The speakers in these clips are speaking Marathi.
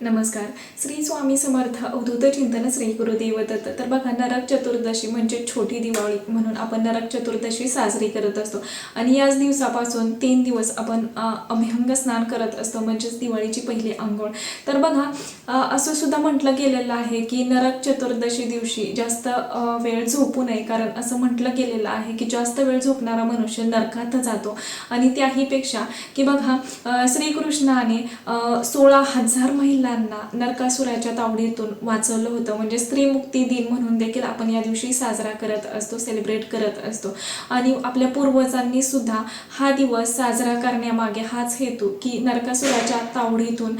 नमस्कार. श्री स्वामी समर्थ अवधूत चिंतन श्री गुरुदेव दत्त तर बघा नरक चतुर्दशी म्हणजे छोटी दिवाळी म्हणून आपण नरक चतुर्दशी साजरी करत असतो. आणि याच दिवसापासून तीन दिवस आपण अभ्यंग स्नान करत असतो म्हणजेच दिवाळीची पहिली आंघोळ. तर बघा असं सुद्धा म्हटलं गेलेलं आहे की नरक चतुर्दशी दिवशी जास्त वेळ झोपू नये. कारण असं म्हटलं गेलेलं आहे की जास्त वेळ झोपणारा मनुष्य नरकात जातो. आणि त्याहीपेक्षा की बघा श्रीकृष्णाने सोळा हजार महिला महिलांना नरकासुराच्या तावडीतून वाचवलं होतं. म्हणजे स्त्री मुक्ती दिन म्हणून देखील आपण या दिवशी साजरा करत असतो सेलिब्रेट करत असतो. आणि आपल्या पूर्वजांनी सुद्धा हा दिवस साजरा करण्यामागे हाच हेतू की नरकासुराच्या तावडीतून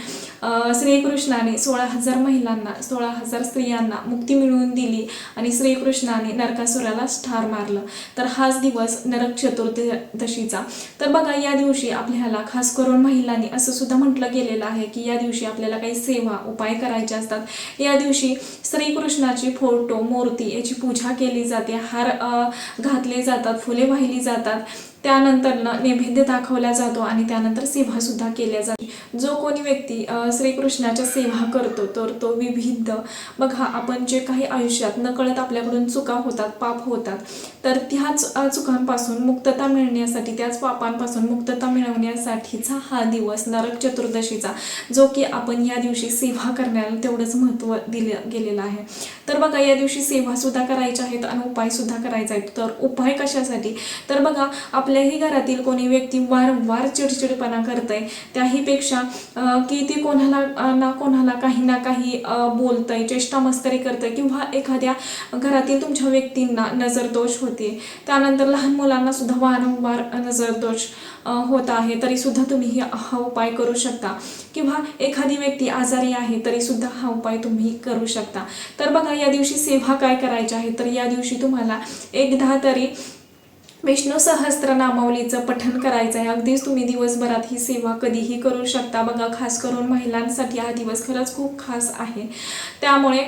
श्रीकृष्णाने सोळा हजार महिलांना सोळा हजार स्त्रियांना मुक्ती मिळवून दिली आणि श्रीकृष्णाने नरकासुराला ठार मारलं. तर हाच दिवस नरक चतुर्दशीचा. तर बघा या दिवशी आपल्याला खास करून महिलांनी असं सुद्धा म्हटलं गेलेलं आहे की या दिवशी आपल्याला काही सेवा उपाय करायचे असतात. या दिवशी श्रीकृष्णाची फोटो मूर्ती याची पूजा केली जाते. हार घातले जातात फुले वाहिली जातात. त्यानंतर न नैवेद्य दाखवला जातो आणि त्यानंतर सेवासुद्धा केल्या जाते. जो कोणी व्यक्ती श्रीकृष्णाच्या सेवा करतो तर तो विविध बघा आपण जे काही आयुष्यात नकळत आपल्याकडून चुका होतात पाप होतात तर त्याच चुकांपासून मुक्तता मिळण्यासाठी त्याच पापांपासून मुक्तता मिळवण्यासाठीचा हा दिवस नरक चतुर्दशीचा जो की आपण या दिवशी सेवा करण्याला तेवढंच महत्त्व दिलं गेलेलं आहे. तर बघा या दिवशी सेवासुद्धा करायच्या आहेत आणि उपायसुद्धा करायचा आहे. तर उपाय कशासाठी? तर बघा आपल्याही घरातील कोणी व्यक्ती वारंवार चिडचिडपणा करतंय त्याहीपेक्षा की ती कोणाला ना कोणाला काही ना काही बोलतंय चेष्टा मस्करी करतंय किंवा एखाद्या घरातील तुमच्या व्यक्तींना नजरदोष होते त्यानंतर लहान मुलांना सुद्धा वारंवार नजरदोष होत आहे तरी सुद्धा तुम्ही हा उपाय करू शकता. किंवा एखादी व्यक्ती आजारी आहे तरी सुद्धा हा उपाय तुम्ही करू शकता. तर बघा या दिवशी सेवा काय करायच्या आहे तर या दिवशी तुम्हाला एकदा तरी विष्णू सहस्त्रनामावलीचं पठन करायचं आहे अगदीच तुम्ही दिवसभरात ही सेवा कधीही करू शकता. बघा खास करून महिलांसाठी हा दिवस खरंच खूप खास आहे. त्यामुळे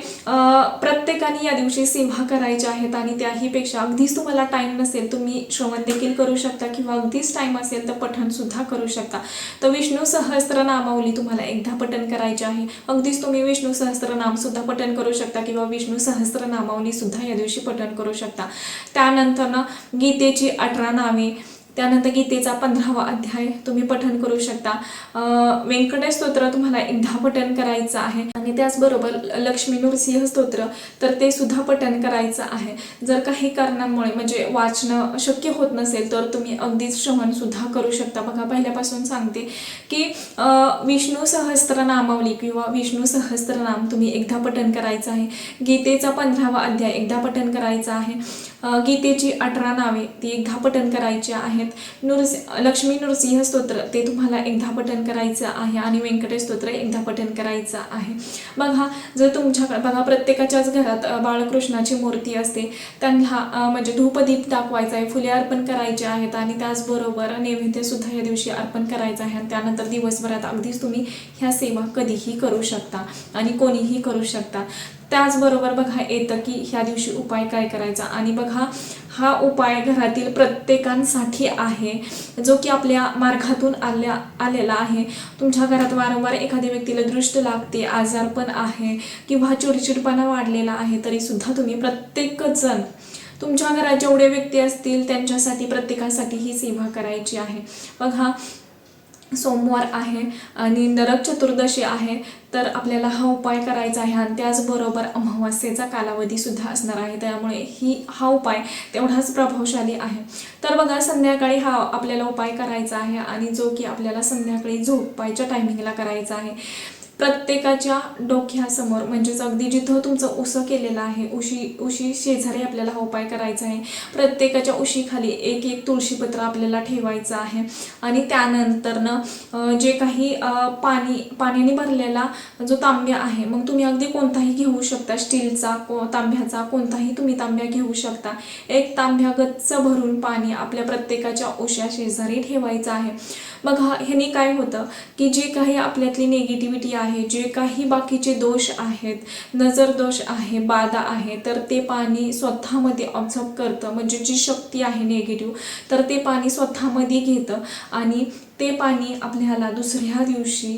प्रत्येकाने या दिवशी सेवा करायच्या आहेत आणि त्याहीपेक्षा अगदीच तुम्हाला टाईम नसेल तुम्ही श्रवण देखील करू शकता किंवा अगदीच टाईम असेल तर पठनसुद्धा करू शकता. तर विष्णू सहस्त्रनामावली तुम्हाला एकदा पठन करायचे आहे. अगदीच तुम्ही विष्णू सहस्त्रनामसुद्धा पठन करू शकता किंवा विष्णू सहस्त्रनामावलीसुद्धा या दिवशी पठन करू शकता. त्यानंतरनं गीतेची अठरा नावे त्यानंतर गीतेचा पंधरावा अध्याय तुम्ही पठन करू शकता. व्यंकटेश स्तोत्र तुम्हाला एकदा पठन करायचं आहे आणि त्याचबरोबर लक्ष्मी नृसिंह स्तोत्र तर ते सुद्धा पठन करायचं आहे. जर काही कारणांमुळे म्हणजे वाचणं शक्य होत नसेल तर तुम्ही अगदीच श्रवण सुद्धा करू शकता. बघा पहिल्यापासून सांगते की विष्णू सहस्त्रनामावली किंवा विष्णू सहस्त्रनाम तुम्ही एकदा पठन करायचं आहे. गीतेचा पंधरावा अध्याय एकदा पठन करायचा आहे. गीतेची अठरा नावे ती एकदा पठन करायची आहे. आहेत. नृस लक्ष्मी नृसिंह स्तोत्र ते तुम्हाला एकदा पठण करायचं आहे आणि व्यंकटेश स्तोत्र एकदा पठण करायचं आहे. बघा जर तुमच्याकडे बघा प्रत्येकाच्याच घरात बाळकृष्णाची मूर्ती असते. त्यांना म्हणजे धूपदीप दाखवायचा आहे फुले अर्पण करायचे आहेत आणि त्याचबरोबर नैवेद्यसुद्धा या दिवशी अर्पण करायचं आहे. आणि त्यानंतर दिवसभरात अगदीच तुम्ही ह्या सेवा कधीही करू शकता आणि कोणीही करू शकता. त्याचबरोबर बघा येतं की ह्या दिवशी उपाय काय करायचा? आणि बघा हा उपाय घरातील प्रत्येकांसाठी आहे जो की आपल्या मार्गातून आल्या आलेला आहे. तुमच्या घरात वारंवार एखाद्या व्यक्तीला दृष्ट लागते आजारपण आहे किंवा चिडचिडपणा वाढलेला आहे तरीसुद्धा तुम्ही प्रत्येकजण तुमच्या घरात जेवढे व्यक्ती असतील त्यांच्यासाठी प्रत्येकासाठी ही सेवा करायची आहे. बघा सोमवार आहे आणि नरक चतुर्दशी आहे तर आपल्याला हा उपाय करायचा आहे आणि त्याचबरोबर अमावस्येचा कालावधीसुद्धा असणार आहे. त्यामुळे ही हा उपाय तेवढाच प्रभावशाली आहे. तर बघा संध्याकाळी हा आपल्याला उपाय करायचा आहे आणि जो की आपल्याला संध्याकाळी झोपायच्या टायमिंगला करायचा आहे. प्रत्येकाच्या डोक्यासमोर म्हणजेच अगदी जिथं तुमचं उसं केलेलं आहे उशी उशी शेजारी आपल्याला हा उपाय करायचा आहे. प्रत्येकाच्या उशीखाली एक एक तुळशीपत्र आपल्याला ठेवायचं आहे. आणि त्यानंतरनं जे काही पाणी पाण्याने भरलेला जो तांब्या आहे मग तुम्ही अगदी कोणताही घेऊ शकता. स्टीलचा को तांब्याचा कोणताही तुम्ही तांब्या घेऊ शकता. एक तांब्या गच्च भरून पाणी आपल्या प्रत्येकाच्या उशा शेजारी ठेवायचं आहे. बघा ह्याने काय होतं की जे काही आपल्यातली निगेटिव्हिटी आहे जे काही बाकीचे दोष आहेत नजर दोष आहे बाधा आहे तर ते पाणी स्वतःमध्ये ऑब्झर्व करतं. म्हणजे जी शक्ती आहे निगेटिव्ह तर ते पाणी स्वतःमध्ये घेतं. आणि ते पाणी आपल्याला दुसऱ्या दिवशी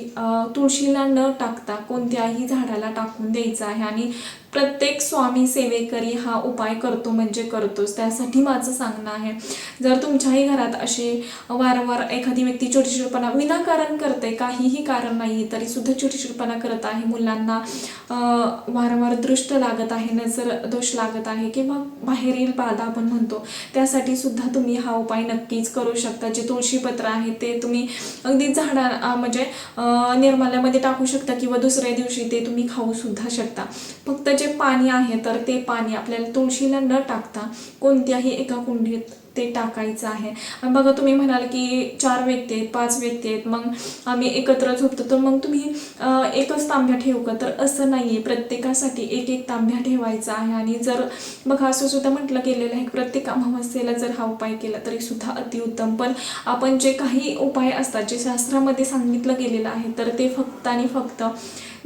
तुळशीला न टाकता कोणत्याही झाडाला टाकून द्यायचं आहे आणि प्रत्येक स्वामी सेवेकरी हा उपाय करतो म्हणजे करतोच. त्यासाठी माझं सांगणं आहे जर तुमच्याही घरात असे वारंवार एखादी व्यक्ती चिडचिडपणा विनाकारण करते काहीही कारण नाही तरी सुद्धा चिडचिडपणा करत आहे मुलांना वारंवार दृष्ट लागत आहे नजर दोष लागत आहे किंवा बाहेरील बाधा आपण म्हणतो त्यासाठी सुद्धा तुम्ही हा उपाय नक्कीच करू शकता. जे तुळशीपत्र आहे ते तुम्ही अगदी झाडा म्हणजे निर्माल्यामध्ये टाकू शकता किंवा दुसऱ्या दिवशी ते तुम्ही खाऊ सुद्धा शकता. फक्त जे पाणी आहे तर ते पाणी आपल्याला तुळशीला न टाकता कोणत्याही एका कुंडीत ते टाकायचं आहे. आणि बघा तुम्ही म्हणाल की चार व्यक्ती आहेत पाच व्यक्ती आहेत मग आम्ही एकत्र झोपतो. तर मग तुम्ही एकच तांब्या ठेवू का? तर असं नाही आहे प्रत्येकासाठी एक एक तांब्या ठेवायचा आहे. आणि जर बघा असं सुद्धा म्हटलं गेलेलं आहे प्रत्येक अमावस्येला जर हा उपाय केला तरी सुद्धा अतिउत्तम. पण आपण जे काही उपाय असतात जे शास्त्रामध्ये सांगितलं गेलेलं आहे तर ते फक्त आणि फक्त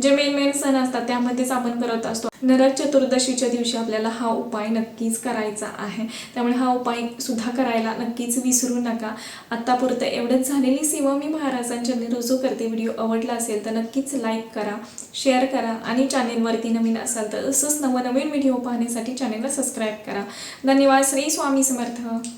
जे मेन मेन सण असतात त्यामध्येच आपण करत असतो. नरक चतुर्दशीच्या दिवशी आपल्याला हा उपाय नक्कीच करायचा आहे. त्यामुळे हा उपाय सुद्धा करायला नक्कीच विसरू नका. आत्तापुरतं एवढंच झालेली सेवा मी महाराजांच्या रुजू करते. व्हिडिओ आवडला असेल तर नक्कीच लाईक करा शेअर करा आणि चॅनेलवरती नवीन असाल तर असंच नवनवीन व्हिडिओ पाहण्यासाठी चॅनेलला सबस्क्राईब करा. धन्यवाद. श्री स्वामी समर्थ.